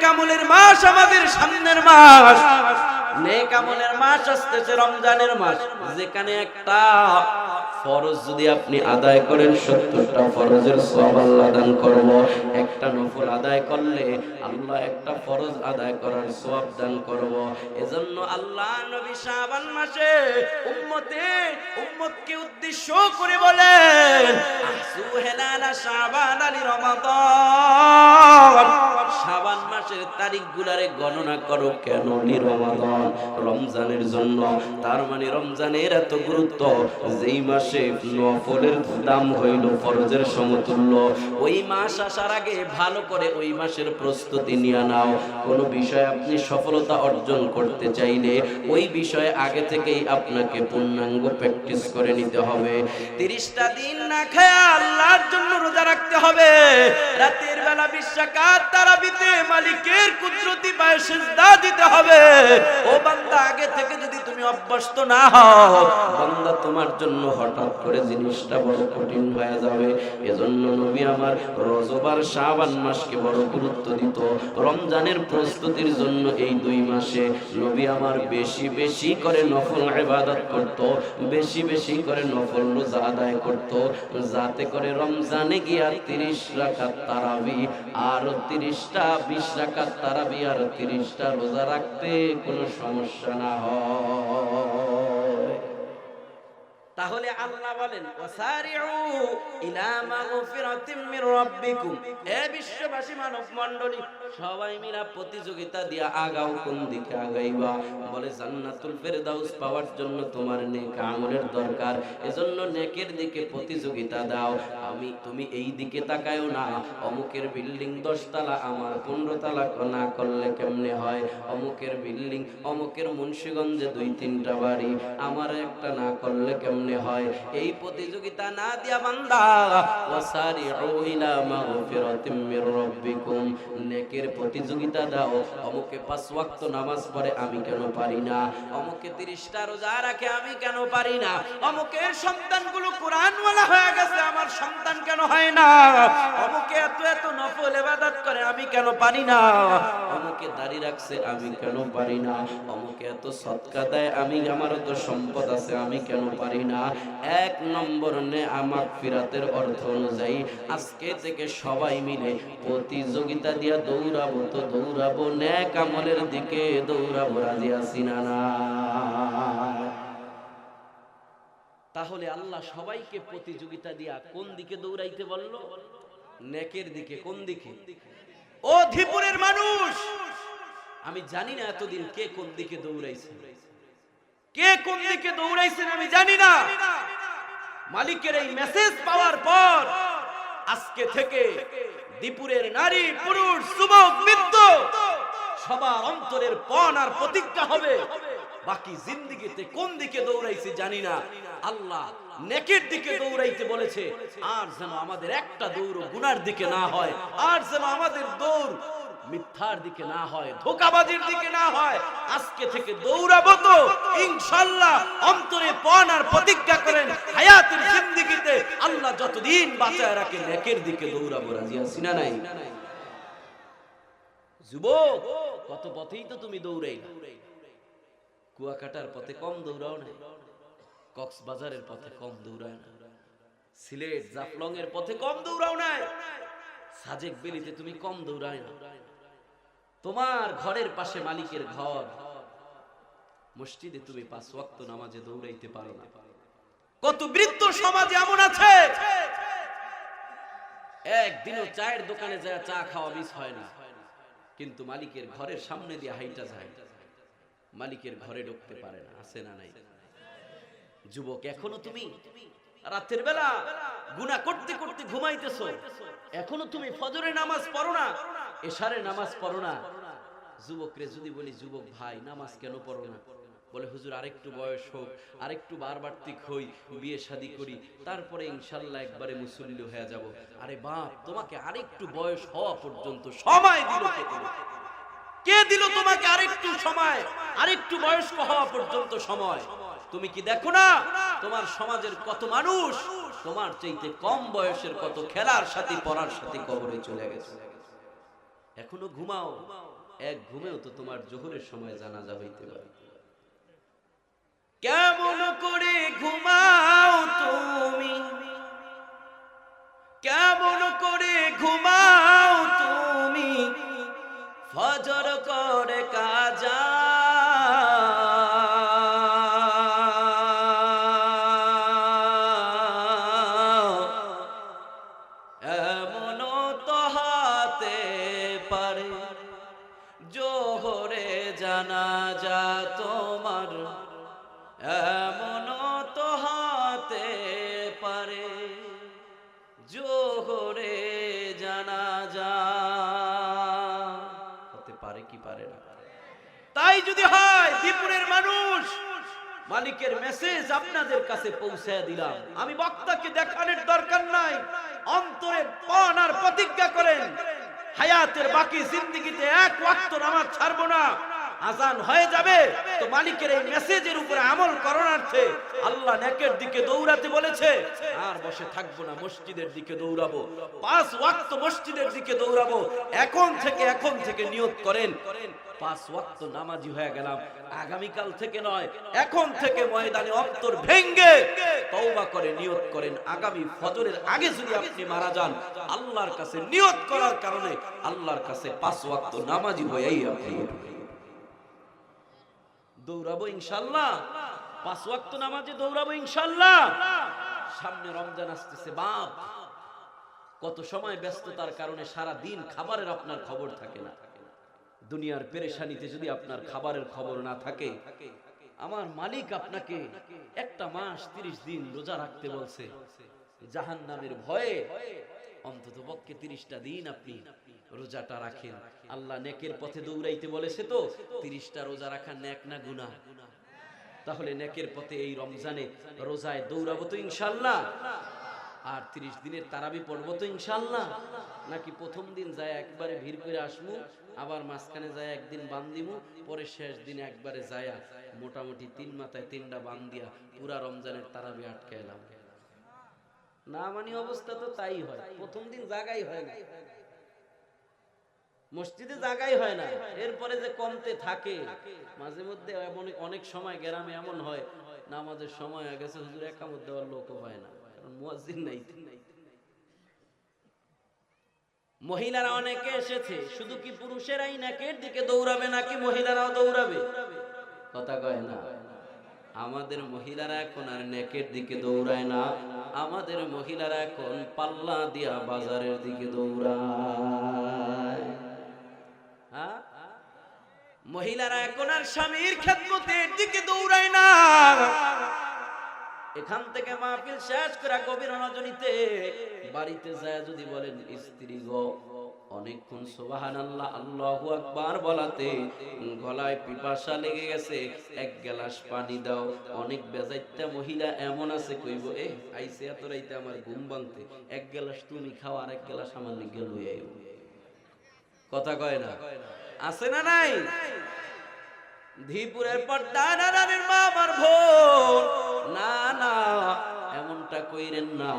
নেকামলের মাস আমাদের সামনের মাস। নেকামলের মাস আসতেছে রমজানের মাস। যেখানে একটা ফরজ যদি আপনি আদায় করেন, সত্তরটা ফরজের সব আল্লাহ দান করব একটা নফল আদায় করলে আল্লাহ একটা ফরজ আদায় করার সব দান করব। এজন্য আল্লাহ নবী শাবান মাসে উম্মতে, উম্মতকে উদ্দেশ্য করে বলেন আসু হেলালা শাবান আলী রমাদান। শাবান মাসের তারিখগুলারে গণনা করো কেন রমাদান? রমজানের জন্য। তার মানে রমজানের এত গুরুত্ব, যেই মাসে নফলের দাম হইল ফরজের সমতুল্য। ওই মাস আসার আগে ভালো করে ওই মাসের প্রস্তুতি নিয়ে নাও। কোনো বিষয়ে আপনি সফলতা অর্জন করতে চাইলে ওই বিষয়ে আগে থেকেই আপনাকে পূর্ণাঙ্গ প্র্যাকটিস করে নিতে হবে। তিরিশটা দিন না খায় আল্লাহর জন্য রোজা রাখতে হবে। রাতের বেলা বিশ্বাকার তারাবিতে মালিকের কুদরতি পায়ে দিতে হবে। ও বান্দা, আগে থেকে যদি তুমি অভ্যস্ত না হও, বান্দা তোমার জন্য হঠাৎ করে জিনিসটা বড় কঠিন হয়ে যাবে। এজন্য নবী আমার রজবার শাবান মাসকে বড় গুরুত্ব দিত। রমজানের প্রস্তুতির জন্য এই দুই মাসে নবী আমার বেশি বেশি করে নফল ইবাদত করত, বেশি বেশি করে নফল রোজা আদায় করত। যাতে করে রমজানে গিয়া তিরিশ রাকাত তারাবি আর তিরিশটা বিশ রাকাত তারাবি আর তিরিশটা রোজা রাখতে কোনো সমস্যা না হয়। তাহলে আল্লাহ বলেন, ওয়াসারিউ ইলা মাগফিরাতিম মির রাব্বিকুম। এ বিশ্ববাসী মানব মণ্ডলী, সবাই মিলা প্রতিযোগিতা দিয়া আগাও, কোন দিকে আগাইবা? বলে, জান্নাতুল ফেরদাউস পাওয়ার জন্য তোমার নেক আমলের দরকার। এজন্য নেকের দিকে প্রতিযোগিতা দাও। আমি, তুমি এই দিকে তাকায়ও না। অমুকের বিল্ডিং দশতলা, আমার পনেরো তালা না করলে কেমনে হয়? অমুকের বিল্ডিং, অমুকের মুন্সিগঞ্জে দুই তিনটা বাড়ি, আমার একটা না করলে কেমনে হয়। এই প্রতিযোগিতা না দিয়া বান্দা ওয়াসারিউ ইলা মাগফিরাতিম মির রাব্বিকুম। নেকের প্রতিযোগিতা দাও। অমুকে পাঁচ ওয়াক্ত নামাজ পড়ে আমি কেন পারি না? অমুকে তিরিশটা রোজা রাখে আমি কেন পারি না? অমুকের সন্তানগুলো কোরআনওয়ালা হয়ে গেছে, আমার সন্তান কেন হয় না? অমুকে এত এত নফল ইবাদত করে আমি কেন পারি না? অমুকে দাড়ি রাখছে আমি কেন পারি না? অমুকে এত সৎকা দেয় আমি, আমার তো সম্পদ আছে, আমি কেন পারি না? এক নম্বর নে আমার ফিরাতের অর্থ অনুযায়ী আজকে থেকে সবাই মিলে প্রতিযোগিতা দিয়া দৌড়াবো, তো দৌড়াবো, ন্যাক আমলের দিকে দৌড়াবো। রাজি না না? তাহলে আল্লাহ সবাইকে প্রতিযোগিতা দিয়া কোন দিকে দৌড়াইতে বলল? নেকের দিকে, কোন দিকে? ও ধিপুরের মানুষ! আমি জানি না এতদিন কে কোন দিকে দৌড়াইছে। কে কোন দিকে দৌড়াইছেন আমি জানি না। মালিকের এই মেসেজ পাওয়ার পর আজকে থেকে দীপুরের নারী, পুরুষ, যুবক, বৃদ্ধ, সবার অন্তরের পণ আর প্রতিজ্ঞা হবে। বাকি জিন্দিগিতে কোন দিকে দৌড়াইছে জানি না। আল্লাহ নেকের দিকে দৌড়াইতে বলেছে, আর যেন আমাদের একটা দৌড় গুনার দিকে না হয়, আর যেন আমাদের দৌড় মিথ্যার দিকে না হয়, ধোকাবাজির দিকে না হয়, আজকে থেকে দৌড়াবো তো ইনশাল্লাহ অন্তরে পণ আর প্রতিজ্ঞা করেন, হায়াতের জিন্দিগিতে আল্লাহ যতদিন বাঁচায় রাখে, নেকের দিকে দৌড়াবো, রাজি আছি না নাই? যুবক, কত পথেই তো তুমি দৌড়াইলা কুয়াকাটার পথে কম দৌড়াও না কক্সবাজারের পথে কম দৌড়ায় না। সিলেট জাফলং এর পথে কম দৌড়াও না সাজেক বেলিতে তুমি কম দৌড়ায় না। তোমার ঘরের পাশে মালিকের ঘর। মসজিদে তুমি পাঁচ ওয়াক্ত নামাজে দৌড়াইতে পারো না। কত বৃদ্ধ সমাজ এমন আছে। একদিনও চায়ের দোকানে যায়, চা খাওয়া মিস হয় না। কিন্তু মালিকের ঘরের সামনে দিয়ে হাইটা যায়। মালিকের ঘরে ঢুকতে পারে না। আছে না নাই? যুবক, এখনও তুমি রাতের বেলা গুনাহ করতে করতে ঘুমাইতেছো। এখনও তুমি ফজরের নামাজ পড়ো না, এশারে নামাজ পড়ো না। যুবকরে যদি বলি, যুবক ভাই, নামাজ কেন পড়ো না? বলে, হুজুর, আরেকটু বয়স হোক, আরেকটু ঠিক হই বিয়ে শাদি করি, তারপরে ইনশাল্লাহ একবারে মুসল্লি হয়ে যাব। আরে বাপ, তোমাকে আরেকটু বয়স হওয়া পর্যন্ত সময় দিল? কে দিল তোমাকে আরেকটু সময়, আরেকটু বয়স্ক হওয়া পর্যন্ত সময়? তুমি কি দেখো না? তোমার সমাজের কত মানুষ, তোমার চাইতে কম বয়সের কত খেলার সাথে, পড়ার সাথে কবরে চলে গেছে। এখনও ঘুমাও। এক ঘুমেও তো তোমার জোহরের সময় জানাজা হইতে পারে। কেমন করে ঘুমাও তুমি? কেমন করে ঘুমাও তুমি? ফজর করে যদি হয় দ্বীপুরের মানুষ, মালিকের মেসেজ আপনাদের কাছে পৌঁছায় দিলাম। আমি বক্তাকে দেখানোর দরকার নাই, অন্তরে পান আর প্রতিজ্ঞা করেন, হায়াতের বাকি জিন্দগিতে এক ওয়াক্ত নামাজ ছাড়বো না। আজান হয়ে যাবে। তো মালিকের এই মেসেজের উপরে আমল করণার্থে আল্লাহ নেকের দিকে দৌড়াতে বলেছে, আর বসে থাকব না, মসজিদের দিকে দৌড়াবো। পাঁচ ওয়াক্ত মসজিদের দিকে দৌড়াবো। এখন থেকে এখন থেকে নিয়ত করেন। পাঁচ ওয়াক্ত নামাজি হয়ে গেলাম। আগামীকাল থেকে নয়, এখন থেকে ময়দানে অন্তর ভেঙ্গে করে করেন। আগামী ফজরের আগে যদি আপনি মারা যান, আল্লাহর কাছে নিয়ত করার কারণে আল্লাহর কাছে পাঁচ ওয়াক্ত নামাজি হয়েই আপনি। দৌড়াবো ইনশাল্লাহ। পাঁচ ওয়াক্ত নামাজে দৌড়াবো ইনশাল্লাহ। সামনে রমজান আসতেছে, বাপ। কত সময় ব্যস্ততার কারণে সারা দিন খাবারের আপনার খবর থাকে না। দুনিয়ার পেরেশানিতে যদি আপনার খাবারের খবর না থাকে, আমার মালিক আপনাকে একটা মাস তিরিশ দিন রোজা রাখতে বলছে। জাহান নামের ভয়ে অন্তত পক্ষে তিরিশটা দিন আপনি রোজাটা রাখেন। আল্লাহ নেকের পথে দৌড়াইতে বলেছে তো তিরিশটা রোজা রাখা নেক না গুনা তাহলে নেকের পথে এই রমজানে রোজায় দৌড়াবো তো ইনশাল্লাহ। আর তিরিশ দিনের তারাবি পড়ব তো ইনশাল্লাহ। নাকি প্রথম দিন যায় একবারে ভিড় করে আসমু আবার মাঝখানে যায় একদিন বান পরে শেষ দিন একবারে যায়া মোটামুটি তিন মাথায় তিনটা বান দিয়া পুরা রমজানের তারাবি আটকে এলাম। না মানি অবস্থা তো তাই হয়। প্রথম দিন জাগাই হয় না। মসজিদে জাগাই হয় না। এরপরে যে কমতে থাকে, মাঝে মধ্যে এমন অনেক সময় গ্রামে এমন হয়, নামাজের সময় হয়ে গেছে, হুজুর একামত দেওয়ার লোকও হয় না, কারণ মুয়াজ্জিন নাই মহিলারা অনেকে এসেছে, শুধু কি পুরুষেরাই নাকের দিকে দৌড়াবে, নাকি মহিলারাও দৌড়াবে? কথা কয় না। আমাদের মহিলারা এখন আর নেকের দিকে দৌড়ায় না, আমাদের মহিলারা এখন পাল্লা দিয়া বাজারের দিকে দৌড়ায়। মহিলারা এখন আর স্বামীর খেদমতের দিকে দৌড়ায় না। এখান থেকে মাহফিল শেষ করে গভীর রজনীতে বাড়িতে যায় যদি বলেন, স্ত্রী গো, অনেকক্ষণ সোবাহান আল্লাহ আল্লাহু আকবার বলাতে গলায় পিপাসা লেগে গেছে। এক গ্লাস পানি দাও। অনেক বেজাইত্যা মহিলা এমন আছে কইব, এ আইসে এত রাইতে আমার ঘুম ভাঙতে। এক গ্লাস তুমি খাও আর এক গ্লাস আমার লিগে লই আইও। কথা কয় না? আছে না নাই? ধীপুরের পর দানারানের মা আমার ভোর। না না এমনটা কইরেন না।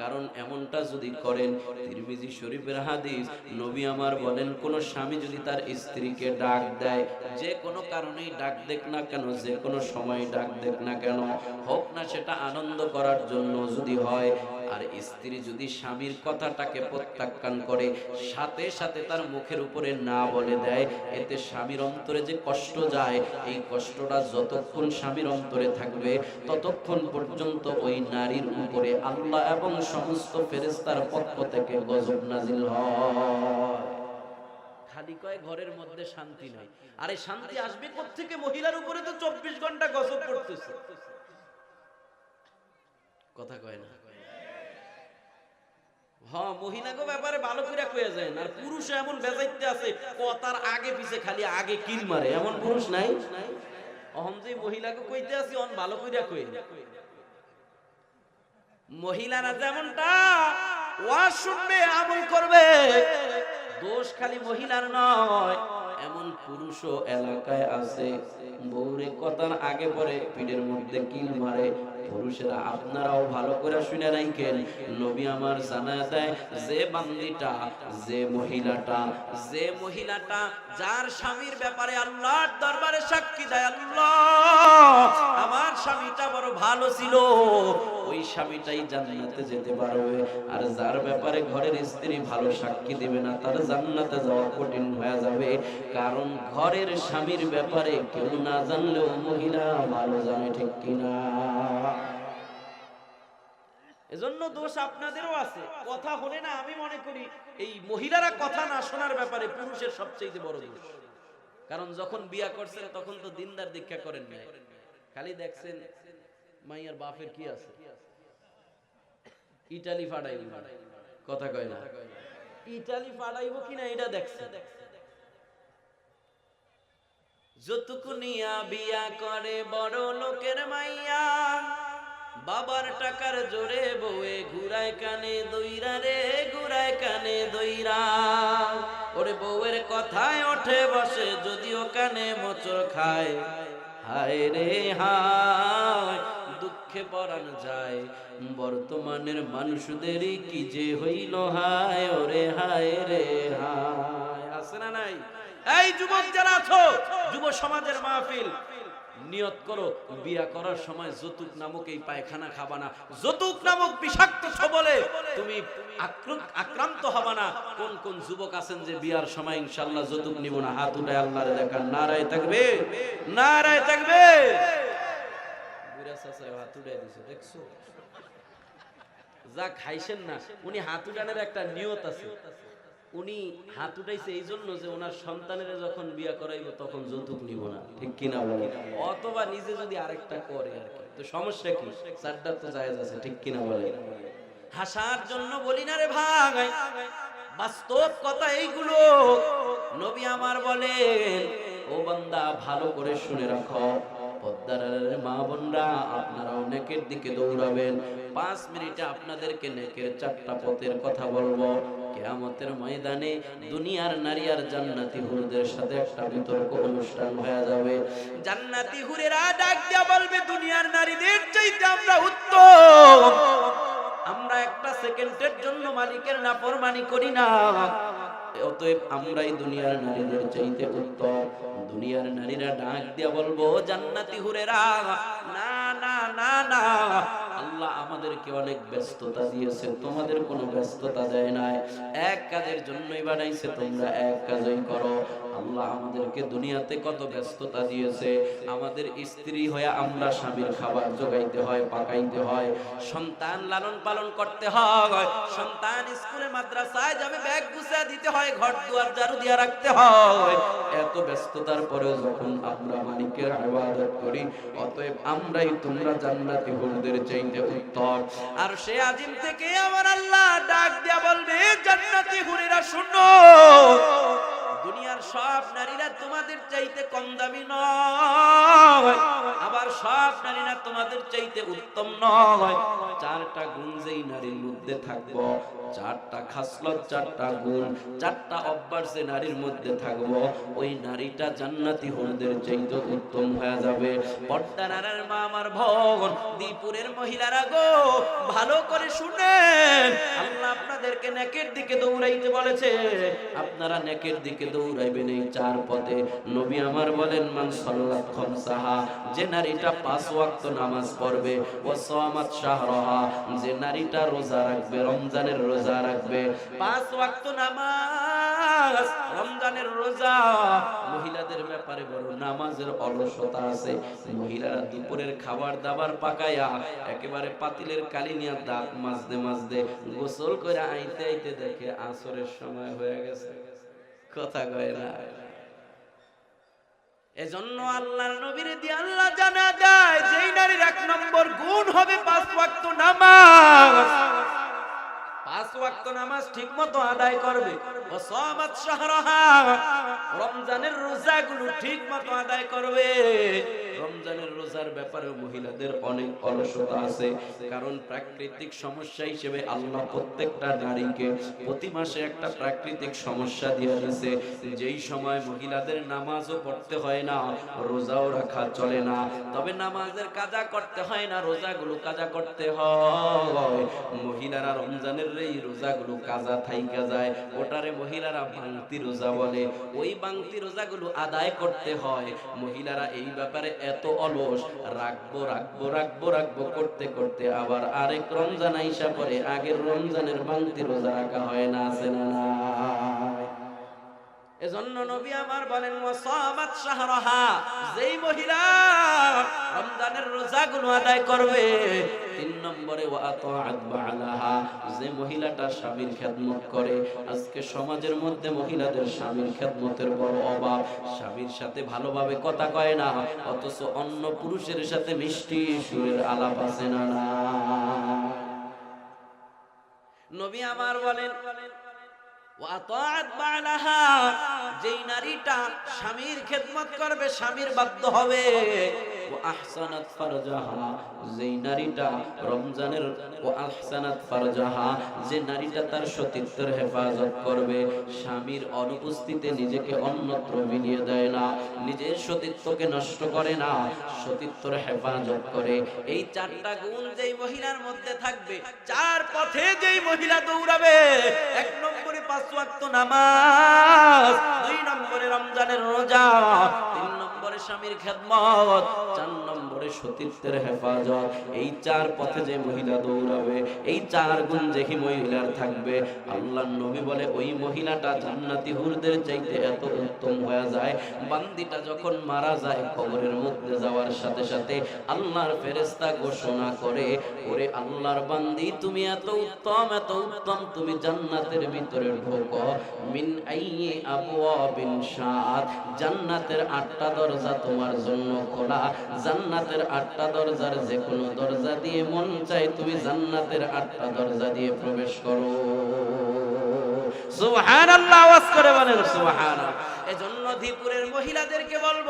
কারণ এমনটা যদি করেন তিরমিজি শরীফের হাদিস নবী আমার বলেন কোন স্বামী যদি তার স্ত্রীকে ডাক দেয় যে কোনো কারণেই ডাক দেখ না কেন যে কোনো সময় ডাক দেখ না কেন হোক না সেটা আনন্দ করার জন্য যদি হয় আর স্ত্রী যদি স্বামীর কথাটাকে প্রত্যাখ্যান করে, সাথে সাথে তার মুখের উপরে না বলে দেয়, এতে স্বামীর অন্তরে যে কষ্ট যায়, এই কষ্টটা যতক্ষণ স্বামীর অন্তরে থাকবে, ততক্ষণ পর্যন্ত ওই নারীর উপরে আল্লাহ এবং সমস্ত ফেরেস্তার পক্ষ থেকে গজব নাজিল হয়। খালি কয় ঘরের মধ্যে শান্তি নাই। আরে শান্তি আসবে থেকে মহিলার উপরে তো চব্বিশ ঘণ্টা গজব করতেছে। কথা কয় না। হ্যাঁ মহিলাকে ব্যাপারে ভালো করে কয়ে যায় আর পুরুষ এমন বেজাইতে আছে আগে পিছে খালি আগে কিল মারে। এমন পুরুষ নাই? অহম যে মহিলাকে কইতে আছি অন ভালো করে মহিলারা যেমনটা শুনবে, আমল করবে। দোষ দোষ খালি মহিলার নয়, এমন পুরুষও এলাকায় আছে। বউরে কথার আগে পরে পিঠের মধ্যে কিল মারে। পুরুষেরা আপনারাও ভালো করে শুনে রাখেন। নবী আমার জানা দেয় যে বান্দিটা, যে মহিলাটা যে মহিলাটা যার স্বামীর ব্যাপারে আল্লাহর দরবারে সাক্ষী দেয় আল্লাহ, আমার স্বামীটা বড় ভালো ছিল। ওই স্বামীটাই জান্নাতে যেতে পারবে। আর যার ব্যাপারে ঘরের স্ত্রী ভালো সাক্ষী দেবে না, তার জান্নাতে যাওয়া কঠিন হয়ে যাবে। কারণ ঘরের স্বামীর ব্যাপারে কেউ না জানলেও মহিলা ভালো জানে, ঠিক কিনা? এজন্য দোষ আপনাদেরও আছে। কথা হলে না আমি মনে করি, এই মহিলারা কথা না শোনার ব্যাপারে পুরুষের সবচেয়ে বড় দোষ। কারণ যখন বিয়া করছেন, তখন তো দিনদার দীক্ষা করেন নাই। খালি দেখছেন মাইয়ার বাপের কি আছে? ইটালি ফাড়াইব কথা কয় না। ইটালি ফাড়াইব কিনা এটা দেখছেন। যতটুকু নিয়া বিয়া করে বড় লোকের মাইয়া বাবার টাকার জোরে বউয়ে ঘুরায় কানে দইরা রে, ঘুরায় কানে দইরা। ওরে বউয়ের কথায় ওঠে বসে, যদিও কানে মোচর খায়। হায় রে হায়, দুঃখে পরাণ যায়। বর্তমানের মানুষদেরই কি যে হইল হায়, ওরে হায় রে হায়। আছে না নাই? এই যুবক যারা আছো, যুব সমাজের মাহফিল নিয়ত করো, বিয়া করার সময় যতুক নামক এই পায়খানা খাবা না। যতুক নামক বিষাক্ত ছবলে তুমি আক্রান্ত- আক্রান্ত হবা না। কোন কোন যুবক আছেন যে বিয়ার সময় ইনশাআল্লাহ যতুক নিব না। হাত উঠে আল্লাহরে দেখার নারায় থাকবে নারায় থাকবে যা খাইছেন না, উনি হাত উঠানের একটা নিয়ত আছে। উনি হাত উঠাইছে এই জন্য যে ওনার সন্তানের যখন করাইব তখন যৌতুক নিব না। ঠিক কিনা অথবা নিজে যদি আরেকটা করে আর কি। তো সমস্যা কি? চারটা তো আছে, ঠিক কিনা বলে হাসার জন্য বলি না রে ভাই। বাস্তব কথা এইগুলো। নবী আমার বলেন, ও বান্দা, ভালো করে শুনে রাখো। মা বোনরা আপনারা অনেকের দিকে দৌড়াবেন। পাঁচ মিনিটে আপনাদেরকে নেকের চারটা পথের কথা বলব। কেয়ামতের ময়দানে দুনিয়ার নারী আর জান্নাতি হুরদের সাথে একটা বিতর্ক অনুষ্ঠান হয়ে যাবে। জান্নাতি হুরেরা ডাক দিয়া বলবে, দুনিয়ার নারীদের চাইতে আমরা উত্তম। আমরা একটা সেকেন্ডের জন্য মালিকের না নাফরমানি করি না। অতএব আমরাই দুনিয়ার নারীদের চাইতে উত্তম। দুনিয়ার নারীরা ডাক দিয়া বলব, জান্নাতি হুরেরা, না না না না। আল্লাহ আমাদেরকে অনেক ব্যস্ততা দিয়েছে, তোমাদের কোনো ব্যস্ততা দেয় নাই। এক কাজের জন্যই বানাইছে, তোমরা এক কাজই করো। আল্লাহ আমাদেরকে দুনিয়াতে কত ব্যস্ততা দিয়েছে। আমাদের স্ত্রী হয়ে আমরা স্বামীর খাবার জোগাইতে হয়, পাকাইতে হয়। সন্তান লালন পালন করতে হয়। সন্তান স্কুলে, মাদ্রাসায় যাবে, ব্যাগ গুছিয়ে দিতে হয়, ঘর দুয়ার ঝাড়ু দিয়ে রাখতে হয়। এত ব্যস্ততার পরেও যখন আমরা মালিকের ইবাদত করি, অতএব আমরাই তোমরা জান্নাতি হুরদের চাইতে উত্তর আর সে আজিম থেকে আমার আল্লাহ ডাক দিয়া বলবে, জান্নাতি হুরেরা শুনো। দুনিয়ার সব নারীরা তোমাদের চাইতে কম দামি নয়। আবার সব নারীরা তোমাদের চাইতে উত্তম নয়। চারটা গুণ যেই নারীর মধ্যে থাকব, চারটা খাসলত, চারটা গুণ, চারটা অভ্যাস যে নারীর মধ্যে থাকব, ওই নারীটা জান্নাতি হুরদের চাইতে উত্তম হয়ে যাবে। পর্দার মা আমার ভগন দীপুরের মহিলারা গো, ভালো করে শুনেন আল্লাহ আপনাদেরকে নেকের দিকে দৌড়াইতে বলেছে। আপনারা নেকের দিকে দৌড়াইবেন এই চার পথে। নবী আমার বলেন, মান সাল্লাত খামসাহা যে নারীটা পাঁচ ওয়াক্ত নামাজ পড়বে ও সামাত শাহরাহা যে নারীটা রোজা রাখবে, রমজানের রোজা রাখবে। পাঁচ ওয়াক্ত নামাজ, রমজানের রোজা। মহিলাদের ব্যাপারে বড় নামাজের অলসতা আছে। মহিলারা দুপুরের খাবার দাবার পাকায়া একেবারে পাতিলের কালি নিয়ে দাঁত মাজতে মাজতে গোসল করে আইতে আইতে দেখে আসরের সময় হয়ে গেছে। কথা কয় না। এজন্য আল্লাহর নবীর দিয়ে আল্লাহ জানা যায় যেই নারীর এক নম্বর গুণ হবে পাঁচ ওয়াক্ত নামাজ। পাঁচ ওয়াক্ত নামাজ ঠিক মতো আদায় করবে। ও সামাত শাহরাহা। রমজানের রোজাগুলো ঠিক মতো আদায় করবে। রমজানের রোজার ব্যাপারে মহিলাদের অনেক অলসতা আছে। কারণ প্রাকৃতিক সমস্যা হিসেবে আল্লাহ প্রত্যেকটা নারীকে প্রতি মাসে একটা প্রাকৃতিক সমস্যা দিয়ে দিয়েছে। যেই সময় মহিলাদের নামাজও পড়তে হয় না, রোজাও রাখা চলে না। তবে নামাজের কাজা করতে হয় না, রোজাগুলো কাজা করতে হয়। মহিলারা রমজানের এই রোজাগুলো কাজা থাইকা যায়। ওটারে মহিলারা বাংতি রোজা বলে। ওই বাংতি রোজাগুলো আদায় করতে হয়। মহিলারা এই ব্যাপারে এত অলস রাখব রাখব রাখব রাখব করতে করতে আবার আরেক রমজান আইসা পরে আগের রমজানের বাংতি রোজা রাখা হয় না, আছে না? এজন্য নবী আমার বলেন ওয়াসামাত যেই মহিলা রমজানের রোজাগুলো আদায় করবে তিন নম্বরে যে মহিলাটা স্বামীর খেদমত করে। আজকে সমাজের মধ্যে মহিলাদের স্বামীর খেদমতের বড় অভাব। স্বামীর সাথে ভালোভাবে কথা কয় না, অথচ অন্য পুরুষের সাথে মিষ্টি সুরের আলাপ আছে না নবী আমার বলেন যেই নারীটা স্বামীর খেদমত করবে, স্বামীর বাধ্য হবে। ও আহসানাত ফারজাহা। যেই নারীটা রমজানের ও আহসানাত ফারজাহা, যে নারীটা তার সতীত্বের হেফাজত করবে, স্বামীর অনুপস্থিতিতে নিজেকে অন্যত্র দেয় না, নিজের সতীত্বকে নষ্ট করে না হেফাজত করে। এই চারটা গুণ যেই মহিলার মধ্যে থাকবে, চার পথে যেই মহিলা দৌড়াবে, এক নম্বরে পাঁচ ওয়াক্ত নামাজ, দুই নম্বরে রমজানের রোজা, তিন স্বামীর খেদমত। চার নম্বরে হেফাজত। এই চার পথে যে মহিলা দৌড়াবে, এই চার গুণ মহিলার থাকবে আল্লাহ নবী বলে, ওই মহিলাটা জান্নাতি হুরদের চাইতে এত উত্তম হয়ে যায়। বান্দিটা যখন মারা যায়, কবরের মধ্যে যাওয়ার সাথে সাথে আল্লাহর ফেরেস্তা ঘোষণা করে, ওরে আল্লাহর বান্দি, তুমি এত উত্তম এত উত্তম, তুমি জান্নাতের ভিতরে ঢোকো। মিন শাআত জান্নাতের আটটা দরজা তোমার জন্য খোলা। জান্নাতের আটটা দরজার যে কোনো দরজা দিয়ে মন চাই তুমি জান্নাতের আটটা দরজা দিয়ে প্রবেশ করো। সুবহানাল্লাহ, আওয়াজ করে বলেন সুবহানাল্লাহ। এজন্য ধীপুরের মহিলাদেরকে বলব,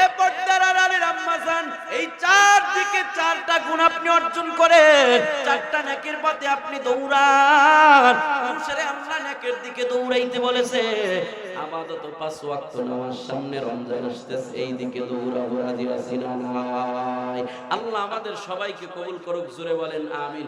এ পর্দার আড়ালের আম্মাজান, এই চার দিকে চারটা গুণ আপনি অর্জন করেন। চারটা নেকের পথে আপনি দৌড়ান। পুরুষের আল্লাহ নেকের দিকে দৌড়াইতে বলেছে আমাদের তো পাঁচ ওয়াক্ত নামাজ সামনে রমজান আসতেছে, এই দিকে দৌড়াবো রাজি আছি না আল্লাহ আমাদের সবাইকে কবুল করুক, জোরে বলেন, আমিন।